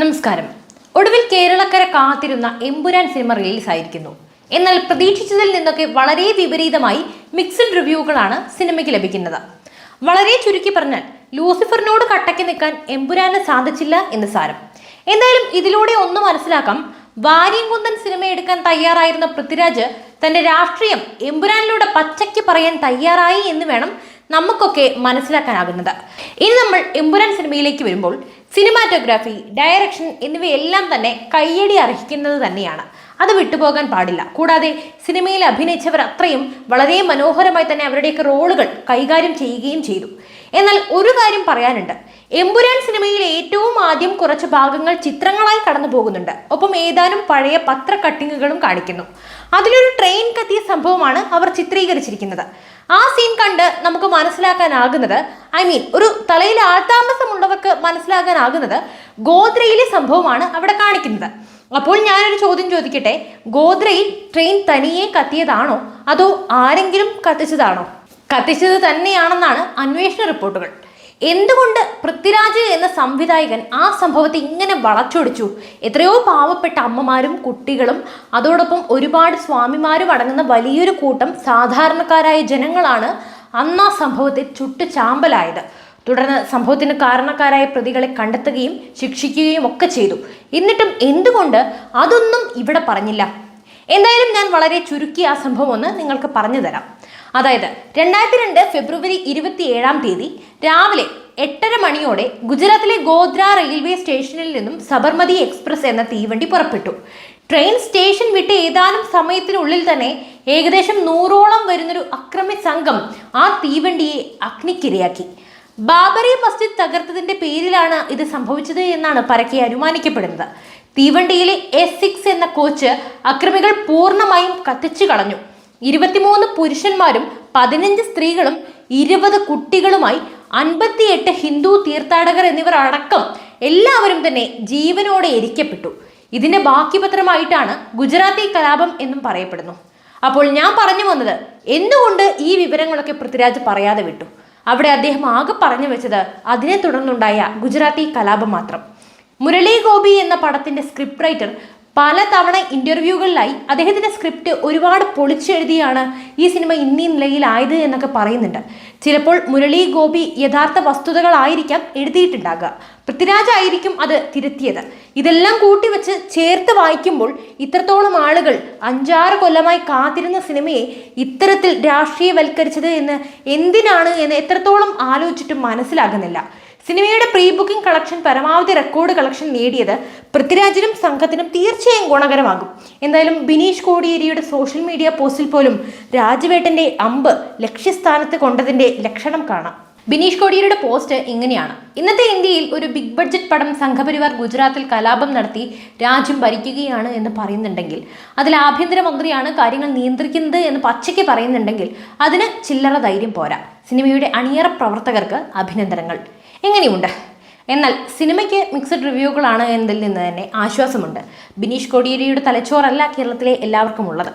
നമസ്കാരം. ഒടുവിൽ കേരളക്കര കാത്തിരുന്ന എമ്പുരാൻ സിനിമ റിലീസ് ആയിരിക്കുന്നു എന്നാൽ പ്രതീക്ഷിച്ചതിൽ നിന്നൊക്കെ വളരെ വിപരീതമായി മിക്സഡ് റിവ്യൂകളാണ് സിനിമയ്ക്ക് ലഭിക്കുന്നത്. വളരെ ചുരുക്കി പറഞ്ഞാൽ ലൂസിഫറിനോട് കട്ടയ്ക്ക് നിൽക്കാൻ എമ്പുരാന് സാധിച്ചില്ല എന്ന് സാരം. എന്തായാലും ഇതിലൂടെ ഒന്ന് മനസ്സിലാക്കാം വാര്യംകുന്തൻ സിനിമ എടുക്കാൻ തയ്യാറായിരുന്ന പൃഥ്വിരാജ് തന്റെ രാഷ്ട്രീയം എമ്പുരാനിലൂടെ പച്ചയ്ക്ക് പറയാൻ തയ്യാറായി എന്ന് വേണം നമുക്കൊക്കെ മനസ്സിലാക്കാനാകുന്നത്. ഇനി നമ്മൾ എമ്പുരാൻ സിനിമയിലേക്ക് വരുമ്പോൾ സിനിമാറ്റോഗ്രാഫി ഡയറക്ഷൻ എന്നിവയെല്ലാം തന്നെ കയ്യടി അർഹിക്കുന്നത് തന്നെയാണ്. അത് വിട്ടുപോകാൻ പാടില്ല. കൂടാതെ സിനിമയിൽ അഭിനയിച്ചവർ അത്രയും വളരെ മനോഹരമായി തന്നെ അവരുടെയൊക്കെ റോളുകൾ കൈകാര്യം ചെയ്യുകയും ചെയ്തു. എന്നാൽ ഒരു കാര്യം പറയാനുണ്ട്. എമ്പുരാൻ സിനിമയിൽ ഏറ്റവും ആദ്യം കുറച്ച് ഭാഗങ്ങൾ ചിത്രങ്ങളായി കടന്നു പോകുന്നുണ്ട്. ഒപ്പം ഏതാനും പഴയ പത്ര കട്ടിങ്ങുകളും കാണിക്കുന്നു. അതിലൊരു ട്രെയിൻ കത്തിയ സംഭവമാണ് അവർ ചിത്രീകരിച്ചിരിക്കുന്നത്. ആ സീൻ കണ്ട് നമുക്ക് മനസ്സിലാക്കാനാകുന്നത് ഐ മീൻ ഒരു തലയിൽ ആൾതാമസമുള്ളവർക്ക് മനസ്സിലാക്കാനാകുന്നത് ഗോദ്രയിലെ സംഭവമാണ് അവിടെ കാണിക്കുന്നത്. അപ്പോൾ ഞാനൊരു ചോദ്യം ചോദിക്കട്ടെ? ഗോദ്രയിൽ ട്രെയിൻ തനിയെ കത്തിയതാണോ? അതോ ആരെങ്കിലും കത്തിച്ചതാണോ? കത്തിച്ചത് തന്നെയാണെന്നാണ് അന്വേഷണ റിപ്പോർട്ടുകൾ. എന്തുകൊണ്ട് പൃഥ്വിരാജ് എന്ന സംവിധായകൻ ആ സംഭവത്തെ ഇങ്ങനെ വളച്ചൊടിച്ചു? എത്രയോ പാവപ്പെട്ട അമ്മമാരും കുട്ടികളും അതോടൊപ്പം ഒരുപാട് സ്വാമിമാരും അടങ്ങുന്ന വലിയൊരു കൂട്ടം സാധാരണക്കാരായ ജനങ്ങളാണ് അന്ന് ആ സംഭവത്തെ ചുട്ടു ചാമ്പലായത്. തുടർന്ന് സംഭവത്തിന് കാരണക്കാരായ പ്രതികളെ കണ്ടെത്തുകയും ശിക്ഷിക്കുകയും ഒക്കെ ചെയ്തു. എന്നിട്ടും എന്തുകൊണ്ട് അതൊന്നും ഇവിടെ പറഞ്ഞില്ല? എന്തായാലും ഞാൻ വളരെ ചുരുക്കി ആ സംഭവം ഒന്ന് നിങ്ങൾക്ക് പറഞ്ഞു തരാം. അതായത് രണ്ടായിരത്തി രണ്ട് ഫെബ്രുവരി ഇരുപത്തി ഏഴാം തീയതി രാവിലെ എട്ടര മണിയോടെ ഗുജറാത്തിലെ ഗോദ്ര റെയിൽവേ സ്റ്റേഷനിൽ നിന്നും സബർമതി എക്സ്പ്രസ് എന്ന തീവണ്ടി പുറപ്പെട്ടു. ട്രെയിൻ സ്റ്റേഷൻ വിട്ട് ഏതാനും സമയത്തിനുള്ളിൽ തന്നെ ഏകദേശം നൂറോളം വരുന്നൊരു അക്രമി സംഘം ആ തീവണ്ടിയെ അഗ്നിക്കിരയാക്കി. ബാബറി മസ്ജിദ് തകർത്തതിന്റെ പേരിലാണ് ഇത് സംഭവിച്ചത് എന്നാണ് പരക്കെ അനുമാനിക്കപ്പെടുന്നത്. തീവണ്ടിയിലെ എസ് സിക്സ് എന്ന കോച്ച് അക്രമികൾ പൂർണമായും കത്തിച്ചു കളഞ്ഞു. ഇരുപത്തിമൂന്ന് പുരുഷന്മാരും പതിനഞ്ച് സ്ത്രീകളും ഇരുപത് കുട്ടികളുമായി അൻപത്തിയെട്ട് ഹിന്ദു തീർത്ഥാടകർ എന്നിവർ അടക്കം എല്ലാവരും തന്നെ ജീവനോടെ എരിക്കപ്പെട്ടു ഇതിന്റെ ബാക്കി പത്രമായിട്ടാണ് ഗുജറാത്തി കലാപം എന്നും പറയപ്പെടുന്നു. അപ്പോൾ ഞാൻ പറഞ്ഞു വന്നത് എന്തുകൊണ്ട് ഈ വിവരങ്ങളൊക്കെ പൃഥ്വിരാജ് പറയാതെ വിട്ടു? അവിടെ അദ്ദേഹം ആകെ പറഞ്ഞു വെച്ചത് അതിനെ തുടർന്നുണ്ടായ ഗുജറാത്തി കലാപം മാത്രം. മുരളി ഗോപി എന്ന പടത്തിന്റെ സ്ക്രിപ്റ്റ് റൈറ്റർ പലതവണ ഇന്റർവ്യൂകളിലായി അദ്ദേഹത്തിന്റെ സ്ക്രിപ്റ്റ് ഒരുപാട് പൊളിച്ചെഴുതിയാണ് ഈ സിനിമ ഇന്നീ നിലയിലായത് എന്നൊക്കെ പറയുന്നുണ്ട്. ചിലപ്പോൾ മുരളി ഗോപി യഥാർത്ഥ വസ്തുതകളായിരിക്കാം എഴുതിയിട്ടുണ്ടാകുക. പൃഥ്വിരാജ് ആയിരിക്കും അത് തിരുത്തിയത്. ഇതെല്ലാം കൂട്ടിവെച്ച് ചേർത്ത് വായിക്കുമ്പോൾ ഇത്രത്തോളം ആളുകൾ അഞ്ചാറ് കൊല്ലമായി കാത്തിരുന്ന സിനിമയെ ഇത്തരത്തിൽ രാഷ്ട്രീയവൽക്കരിച്ചത് എന്ന് എന്തിനാണ് എന്ന് എത്രത്തോളം ആലോചിച്ചിട്ടും മനസ്സിലാകുന്നില്ല. സിനിമയുടെ പ്രീ ബുക്കിംഗ് കളക്ഷൻ പരമാവധി റെക്കോർഡ് കളക്ഷൻ നേടിയത് പൃഥ്വിരാജിനും സംഘത്തിനും തീർച്ചയായും ഗുണകരമാകും. എന്തായാലും ബിനീഷ് കോടിയേരിയുടെ സോഷ്യൽ മീഡിയ പോസ്റ്റിൽ പോലും രാജവേട്ടന്റെ അമ്പ് ലക്ഷ്യസ്ഥാനത്ത് കൊണ്ടതിന്റെ ലക്ഷണം കാണാം. ബിനീഷ് കോടിയേരിയുടെ പോസ്റ്റ് ഇങ്ങനെയാണ്. ഇന്നത്തെ ഇന്ത്യയിൽ ഒരു ബിഗ് ബഡ്ജറ്റ് പടം സംഘപരിവാർ ഗുജറാത്തിൽ കലാപം നടത്തി രാജ്യം ഭരിക്കുകയാണ് എന്ന് പറയുന്നുണ്ടെങ്കിൽ അതിൽ ആഭ്യന്തരമന്ത്രിയാണ് കാര്യങ്ങൾ നിയന്ത്രിക്കുന്നത് എന്ന് പച്ചയ്ക്ക് പറയുന്നുണ്ടെങ്കിൽ അതിന് ചില്ലറ ധൈര്യം പോരാ. സിനിമയുടെ അണിയറ പ്രവർത്തകർക്ക് അഭിനന്ദനങ്ങൾ. എങ്ങനെയുണ്ട്? എന്നാൽ സിനിമയ്ക്ക് മിക്സഡ് റിവ്യൂകളാണ് എന്നതിൽ നിന്ന് തന്നെ ആശ്വാസമുണ്ട്. ബിനീഷ് കോടിയേരിയുടെ തലച്ചോറല്ല കേരളത്തിലെ എല്ലാവർക്കും ഉള്ളത്.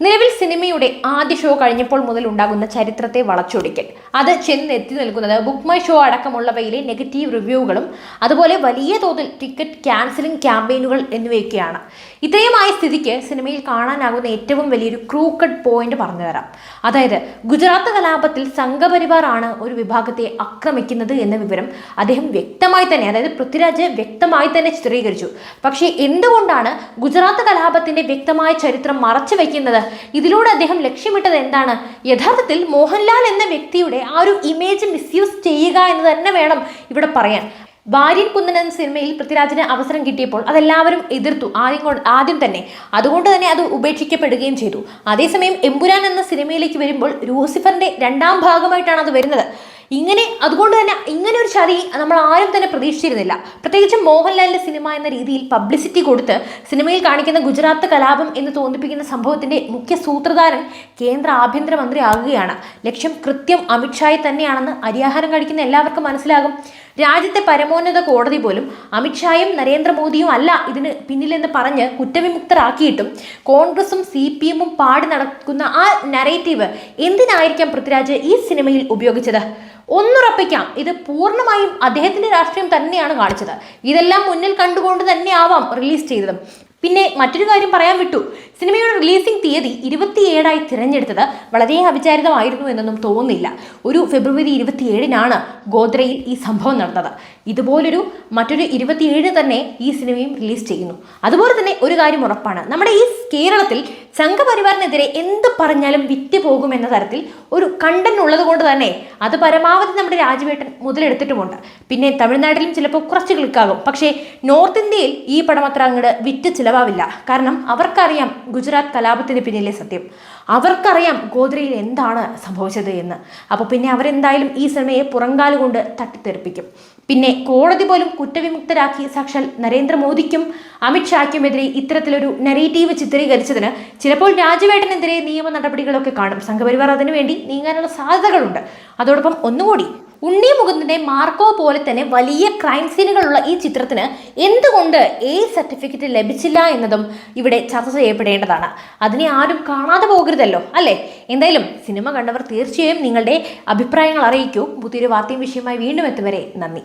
നിലവിൽ സിനിമയുടെ ആദ്യ ഷോ കഴിഞ്ഞപ്പോൾ മുതൽ ഉണ്ടാകുന്ന ചരിത്രത്തെ വളച്ചൊടിക്കൽ. അത് ചെന്നെത്തി നിൽക്കുന്നത് ബുക്ക് മൈ ഷോ അടക്കമുള്ളവയിലെ നെഗറ്റീവ് റിവ്യൂകളും അതുപോലെ വലിയ തോതിൽ ടിക്കറ്റ് ക്യാൻസലിംഗ് ക്യാമ്പയിനുകൾ എന്നിവയൊക്കെയാണ്. ഇത്രയുമായ സ്ഥിതിക്ക് സിനിമയിൽ കാണാനാകുന്ന ഏറ്റവും വലിയൊരു ക്രൂക്കഡ് പോയിന്റ് പറഞ്ഞു തരാം അതായത് ഗുജറാത്ത് കലാപത്തിൽ സംഘപരിവാർ ആണ് ഒരു വിഭാഗത്തെ ആക്രമിക്കുന്നത് എന്ന വിവരം അദ്ദേഹം വ്യക്തമായി തന്നെ അതായത് പൃഥ്വിരാജ് വ്യക്തമായി തന്നെ ചിത്രീകരിച്ചു. പക്ഷേ എന്തുകൊണ്ടാണ് ഗുജറാത്ത് കലാപത്തിന്റെ വ്യക്തമായ ചരിത്രം മറച്ചു വയ്ക്കുന്നത് ഇതിലൂടെ അദ്ദേഹം ലക്ഷ്യമിട്ടത് എന്താണ്? യഥാർത്ഥത്തിൽ മോഹൻലാൽ എന്ന വ്യക്തിയുടെ ആ ഒരു ഇമേജ് മിസ്യൂസ് ചെയ്യുക എന്ന് തന്നെ വേണം ഇവിടെ പറയാൻ. ഭാര്യൻ കുന്നൻ എന്ന സിനിമയിൽ പൃഥ്വിരാജിന് അവസരം കിട്ടിയപ്പോൾ അതെല്ലാവരും എതിർത്തു ആദ്യം ആദ്യം തന്നെ. അതുകൊണ്ട് തന്നെ അത് ഉപേക്ഷിക്കപ്പെടുകയും ചെയ്തു. അതേസമയം എമ്പുരാൻ എന്ന സിനിമയിലേക്ക് വരുമ്പോൾ ലൂസിഫറിന്റെ രണ്ടാം ഭാഗമായിട്ടാണ് അത് വരുന്നത്. ഇങ്ങനെ അതുകൊണ്ട് തന്നെ ഇങ്ങനെ ഒരു ചതി നമ്മൾ ആരും തന്നെ പ്രതീക്ഷിച്ചിരുന്നില്ല. പ്രത്യേകിച്ച് മോഹൻലാലിന്റെ സിനിമ എന്ന രീതിയിൽ പബ്ലിസിറ്റി കൊടുത്ത് സിനിമയിൽ കാണിക്കുന്ന ഗുജറാത്ത് കലാപം എന്ന് തോന്നിപ്പിക്കുന്ന സംഭവത്തിന്റെ മുഖ്യ സൂത്രധാരൻ കേന്ദ്ര ആഭ്യന്തരമന്ത്രി ആകുകയാണ്. ലക്ഷ്യം കൃത്യം അമിത്ഷായെ തന്നെയാണെന്ന് അരിയാഹാരം കഴിക്കുന്ന എല്ലാവർക്കും മനസ്സിലാകും. രാജ്യത്തെ പരമോന്നത കോടതി പോലും അമിത്ഷായും നരേന്ദ്രമോദിയും അല്ല ഇതിന് പിന്നിലെന്ന് പറഞ്ഞ് കുറ്റവിമുക്തരാക്കിയിട്ടും കോൺഗ്രസും സി പി എമ്മും പാടി നടക്കുന്ന ആ നരേറ്റീവ് എന്തിനായിരിക്കാം പൃഥ്വിരാജ് ഈ സിനിമയിൽ ഉപയോഗിച്ചത്? ഒന്നുറപ്പിക്കാം. ഇത് പൂർണമായും അദ്ദേഹത്തിന്റെ രാഷ്ട്രീയം തന്നെയാണ് കാണിച്ചത്. ഇതെല്ലാം മുന്നിൽ കണ്ടുകൊണ്ട് തന്നെയാവാം റിലീസ് ചെയ്തതും. പിന്നെ മറ്റൊരു കാര്യം പറയാൻ വിട്ടു. സിനിമയുടെ റിലീസിംഗ് തീയതി ഇരുപത്തിയേഴായി തിരഞ്ഞെടുത്തത് വളരെ അവിചാരിതമായിരുന്നു എന്നൊന്നും തോന്നുന്നില്ല. ഒരു ഫെബ്രുവരി ഇരുപത്തിയേഴിനാണ് ഗോദ്രയിൽ ഈ സംഭവം നടന്നത്. ഇതുപോലൊരു മറ്റൊരു ഇരുപത്തിയേഴ് തന്നെ ഈ സിനിമയും റിലീസ് ചെയ്യുന്നു. അതുപോലെ തന്നെ ഒരു കാര്യം ഉറപ്പാണ്. നമ്മുടെ ഈ കേരളത്തിൽ സംഘപരിവാറിനെതിരെ എന്ത് പറഞ്ഞാലും വിറ്റ് പോകുമെന്ന തരത്തിൽ ഒരു കണ്ടന്റ് ഉള്ളത് കൊണ്ട് തന്നെ അത് പരമാവധി നമ്മുടെ രാജവേട്ടൻ മുതലെടുത്തിട്ടുമുണ്ട്. പിന്നെ തമിഴ്നാട്ടിലും ചിലപ്പോൾ കുറച്ച് ക്ലിക്കാകും പക്ഷേ നോർത്ത് ഇന്ത്യയിൽ ഈ പടം അത്ര അങ്ങോട്ട് വിറ്റ് ചിലവാവില്ല. കാരണം അവർക്കറിയാം ഗുജറാത്ത് കലാപത്തിന് പിന്നിലെ സത്യം. അവർക്കറിയാം ഗോദ്രയിൽ എന്താണ് സംഭവിച്ചത് എന്ന്. അപ്പോൾ പിന്നെ അവരെന്തായാലും ഈ സിനിമയെ പുറങ്കാൽ കൊണ്ട് തട്ടിത്തെറിപ്പിക്കും. പിന്നെ കോടതി പോലും കുറ്റവിമുക്തരാക്കി സാക്ഷാൽ നരേന്ദ്രമോദിക്കും അമിത്ഷായ്ക്കുമെതിരെ ഇത്തരത്തിലൊരു നെഗറ്റീവ് ചിത്രീകരിച്ചതിന് ചിലപ്പോൾ രാജവേട്ടനെതിരെ നിയമ നടപടികളൊക്കെ കാണും. സംഘപരിവാർ അതിനുവേണ്ടി നീങ്ങാനുള്ള സാധ്യതകളുണ്ട്. അതോടൊപ്പം ഒന്നുകൂടി ഉണ്ണി മുകുന്ദന്റെ മാർക്കോ പോലെ തന്നെ വലിയ ക്രൈം സീനുകളുള്ള ഈ ചിത്രത്തിന് എന്തുകൊണ്ട് എ സർട്ടിഫിക്കറ്റ് ലഭിച്ചില്ല എന്നതും ഇവിടെ ചർച്ച ചെയ്യപ്പെടേണ്ടതാണ്. അതിനെ ആരും കാണാതെ പോകരുതല്ലോ അല്ലേ? എന്തായാലും സിനിമ കണ്ടവർ തീർച്ചയായും നിങ്ങളുടെ അഭിപ്രായങ്ങൾ അറിയിക്കൂ. പുതിയൊരു വാർത്തയും വിഷയമായി വീണ്ടും എത്തുവരെ നന്ദി.